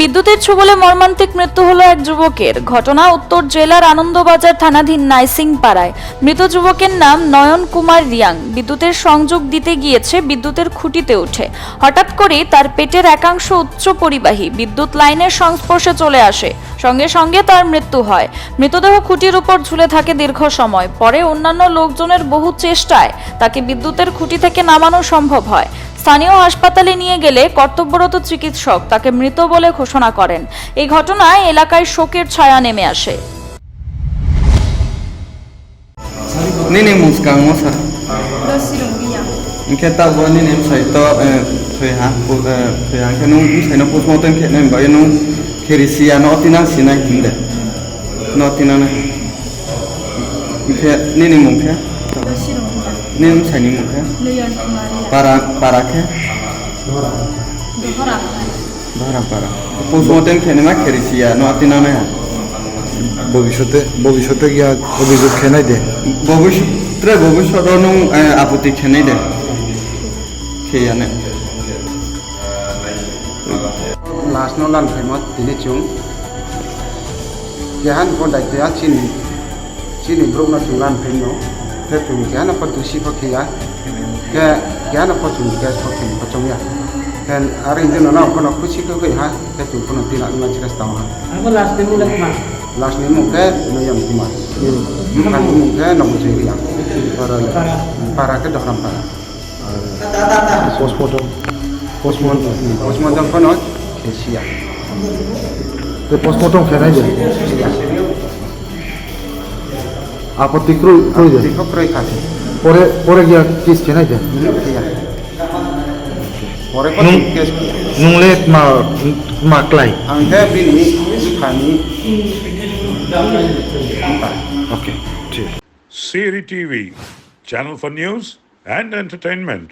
বিদ্যুতের ছোবলে মর্মান্তিক মৃত্যু হলো এক যুবকের। ঘটনা উত্তর জেলার আনন্দবাজার থানাধীন নাইসিং পাড়ায় মৃত যুবকের নাম নয়ন কুমার রিয়াং। বিদ্যুতের সংযোগ দিতে গিয়েছে, বিদ্যুতের খুঁটিতে উঠে। হঠাৎ করে তার পেটের একাংশ উচ্চ পরিবাহী বিদ্যুৎ লাইনের সংস্পর্শে চলে আসে। সঙ্গে সঙ্গে তার মৃত্যু হয়। মৃতদেহ খুঁটির উপর ঝুলে থাকে দীর্ঘ সময়। পরে অন্যান্য লোকজনের বহু চেষ্টায় তাকে বিদ্যুতের খুঁটি থেকে নামানো সম্ভব হয়। স্থানীয় হাসপাতালে নিয়ে গেলে কর্তব্যরত চিকিৎসক তাকে মৃত বলে ঘোষণা করেন। এই ঘটনায় এলাকায় শোকের ছায়া নেমে আসে। ni ni mong kia. Đó xin yon kumariya. Para para ke Dohora. dhara para. Postmortem ke nema kerisia no tina na. ভবিষ্যতে ভবিষ্যতে গিয়া অভিযোগ খেনাই দে ভবিষ্যতে ভবিষ্যৎ নং আপত্তি খেনাই দে খেয়ানে last no lan phai mat tini chung ke han ko dai te a chini chini bro pepung kiana padusi pakia ke kiana patung gas pakai pacongnya dan hari itu nona kono kuci ke kai ha pepung kono tidak lima cerita tahu ha aku last name lagi mas? Last name ke noyam kumar bukan ke nomu ceria para para. ke dalam para. Postmodern. Postmodern. Postmodern kono Asia. Postmodern kan aja. আপত্তি ক্রুই ক্রুই দে dikho kroi khati পরে পরে গিয়া কিস খেনাই দে khia pore ko Nung- case kia নুংলে মা মাকলাই ang he bini khani ওকে ঠিক Siri TV, channel for news and entertainment.